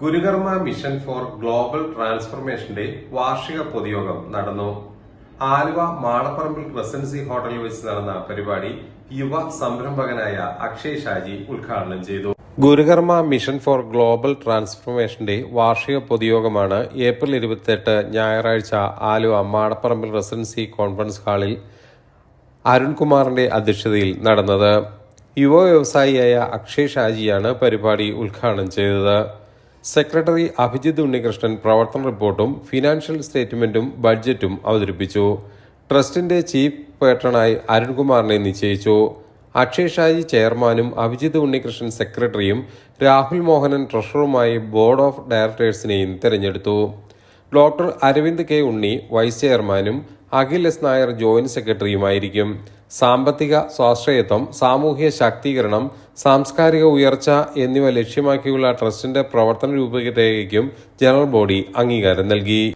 ഗുരുകർമ്മ mission for global ട്രാൻസ്ഫർമേഷന്റെ വാർഷിക പൊതുയോഗം നടന്നു. ആലുവ മാളപ്പറമ്പിൽ റെസിഡൻസി ഹോട്ടലിൽ വെച്ച് നടന്ന പരിപാടി യുവ സംരംഭകനായ അക്ഷയ് ഷാജി ഉദ്ഘാടനം ചെയ്തു. ഗുരുകർമ്മ മിഷൻ ഫോർ ഗ്ലോബൽ ട്രാൻസ്ഫർമേഷന്റെ വാർഷിക പൊതുയോഗമാണ് ഏപ്രിൽ ഇരുപത്തിയെട്ട് ഞായറാഴ്ച ആലുവ മാടപ്പറമ്പിൽ റെസിഡൻസി കോൺഫറൻസ് ഹാളിൽ അരുൺകുമാറിന്റെ അധ്യക്ഷതയിൽ നടന്നത്. യുവ വ്യവസായിയായ അക്ഷയ് ഷാജിയാണ് പരിപാടി ഉദ്ഘാടനം ചെയ്തത്. സെക്രട്ടറി അഭിജിത് ഉണ്ണികൃഷ്ണൻ പ്രവർത്തന റിപ്പോർട്ടും ഫിനാൻഷ്യൽ സ്റ്റേറ്റ്മെന്റും ബഡ്ജറ്റും അവതരിപ്പിച്ചു. ട്രസ്റ്റിന്റെ ചീഫ് പേട്ടണായി അരുൺകുമാറിനെ നിശ്ചയിച്ചു. അക്ഷയ് ചെയർമാനും അഭിജിത് ഉണ്ണികൃഷ്ണൻ സെക്രട്ടറിയും രാഹുൽ മോഹനൻ ട്രഷററുമായി ബോർഡ് ഓഫ് ഡയറക്ടേഴ്സിനെയും തെരഞ്ഞെടുത്തു. Doctor Aravind K Unni vice ചെയർമാനും അഖിൽ എസ് നായർ ജോയിന്റ് സെക്രട്ടറിയുമായിരിക്കും. സാമ്പത്തിക സ്വാശ്രയത്വം സാമൂഹ്യ ശാക്തീകരണം സാംസ്കാരിക ഉയർച്ച എന്നിവ ലക്ഷ്യമാക്കിയുള്ള ട്രസ്റ്റിന്റെ പ്രവർത്തന രൂപരേഖയ്ക്കും ജനറൽ ബോഡി അംഗീകാരം നൽകി.